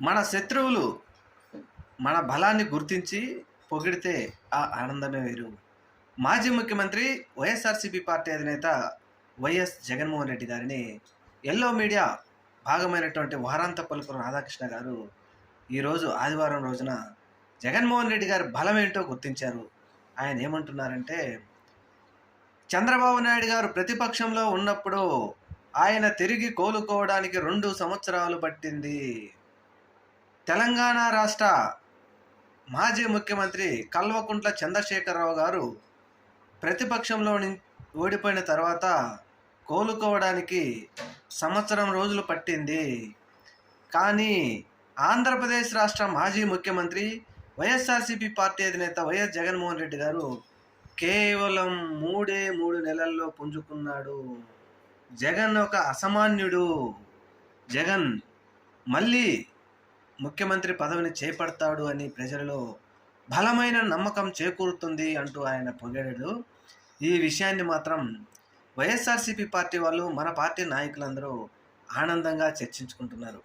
మన శత్రువులు మన బలాన్ని గుర్తించి పొగిడితే ఆ ఆనందమే వేరు. మాజీ ముఖ్యమంత్రి వైఎస్ఆర్సీపీ పార్టీ అధినేత వైఎస్ జగన్మోహన్ రెడ్డి గారిని ఎల్లో మీడియా భాగమైనటువంటి వారాంత పలుకురు రాధాకృష్ణ గారు ఈరోజు ఆదివారం రోజున జగన్మోహన్ రెడ్డి గారి బలం ఏంటో గుర్తించారు. ఆయన ఏమంటున్నారంటే చంద్రబాబు నాయుడు గారు ప్రతిపక్షంలో ఉన్నప్పుడు ఆయన తిరిగి కోలుకోవడానికి రెండు సంవత్సరాలు పట్టింది. తెలంగాణ రాష్ట్ర మాజీ ముఖ్యమంత్రి కల్వకుంట్ల చంద్రశేఖరరావు గారు ప్రతిపక్షంలో ఓడిపోయిన తర్వాత కోలుకోవడానికి సంవత్సరం రోజులు పట్టింది. కానీ ఆంధ్రప్రదేశ్ రాష్ట్ర మాజీ ముఖ్యమంత్రి వైఎస్ఆర్సీపీ పార్టీ అధినేత వైఎస్ జగన్మోహన్ రెడ్డి గారు కేవలం మూడే మూడు నెలల్లో పుంజుకున్నాడు. జగన్ ఒక అసామాన్యుడు. జగన్ మళ్ళీ ముఖ్యమంత్రి పదవిని చేపడతాడు అని ప్రజలలో బలమైన నమ్మకం చేకూరుతుంది అంటూ ఆయన పొగిడాడు. ఈ విషయాన్ని మాత్రం వైఎస్ఆర్సీపీ పార్టీ వాళ్ళు మన పార్టీ నాయకులందరూ ఆనందంగా చర్చించుకుంటున్నారు.